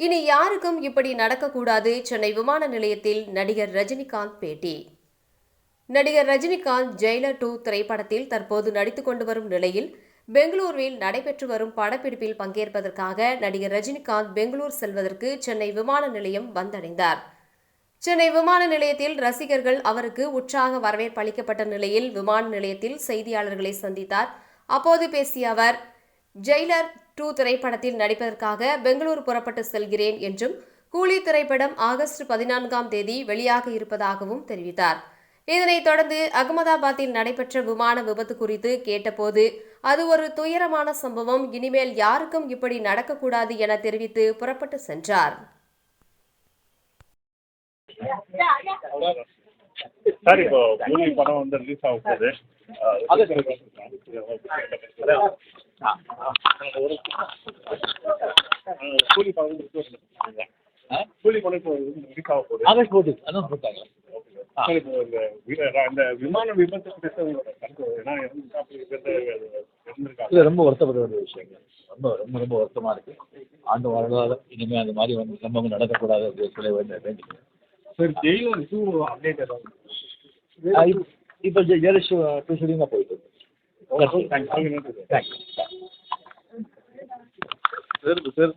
இனி யாருக்கும் இப்படி நடக்கக்கூடாது. சென்னை விமான நிலையத்தில் நடிகர் ரஜினிகாந்த் பேட்டி. நடிகர் ரஜினிகாந்த் ஜெயிலர் டூ திரைப்படத்தில் தற்போது நடித்துக் கொண்டு வரும் நிலையில் பெங்களூருவில் நடைபெற்று வரும் படப்பிடிப்பில் பங்கேற்பதற்காக நடிகர் ரஜினிகாந்த் பெங்களூர் செல்வதற்கு சென்னை விமான நிலையம் வந்தடைந்தார். சென்னை விமான நிலையத்தில் ரசிகர்கள் அவருக்கு உற்சாக வரவேற்பு அளிக்கப்பட்ட நிலையில் விமான நிலையத்தில் செய்தியாளர்களை சந்தித்தார். அப்போது பேசிய அவர் ஜெயிலர் டூ திரைப்படத்தில் நடிப்பதற்காக பெங்களூர் புறப்பட்டு செல்கிறேன் என்றும் கூலி திரைப்படம் ஆகஸ்ட் பதினான்காம் தேதி வெளியாக இருப்பதாகவும் தெரிவித்தார். இதனைத் தொடர்ந்து அகமதாபாத்தில் நடைபெற்ற விமான விபத்து குறித்து கேட்டபோது அது ஒரு துயரமான சம்பவம் இனிமேல் யாருக்கும் இப்படி நடக்கக்கூடாது என தெரிவித்து புறப்பட்டு சென்றார். சார் இப்போ மூவி படம் வந்து ரிலீஸ் ஆக போகுது. கூலி. ஆ? கூலி படம் இப்போ ரிலீஸ் ஆக போகுது ஆகஸ்ட் போட்டு. இந்த வி- அந்த விமான விபத்து இல்லை ரொம்ப வருத்தப்பட வேண்டிய விஷயங்க. ரொம்ப ரொம்ப ரொம்ப வருத்தமாக இருக்குது ஆண்டு வரலாறு இனிமேல் அந்த மாதிரி வந்து சம்பவம் நடக்கக்கூடாது அப்படின்னு சொல்ல வேண்டிய சார் ஜெயிலர் டூ அப்டேட் இப்போ ஜெயலலிதா ஷூ டூ ஷூட்டிங் தான் போயிட்டு தேங்க்யூ தேங்க்யூ சார் சார்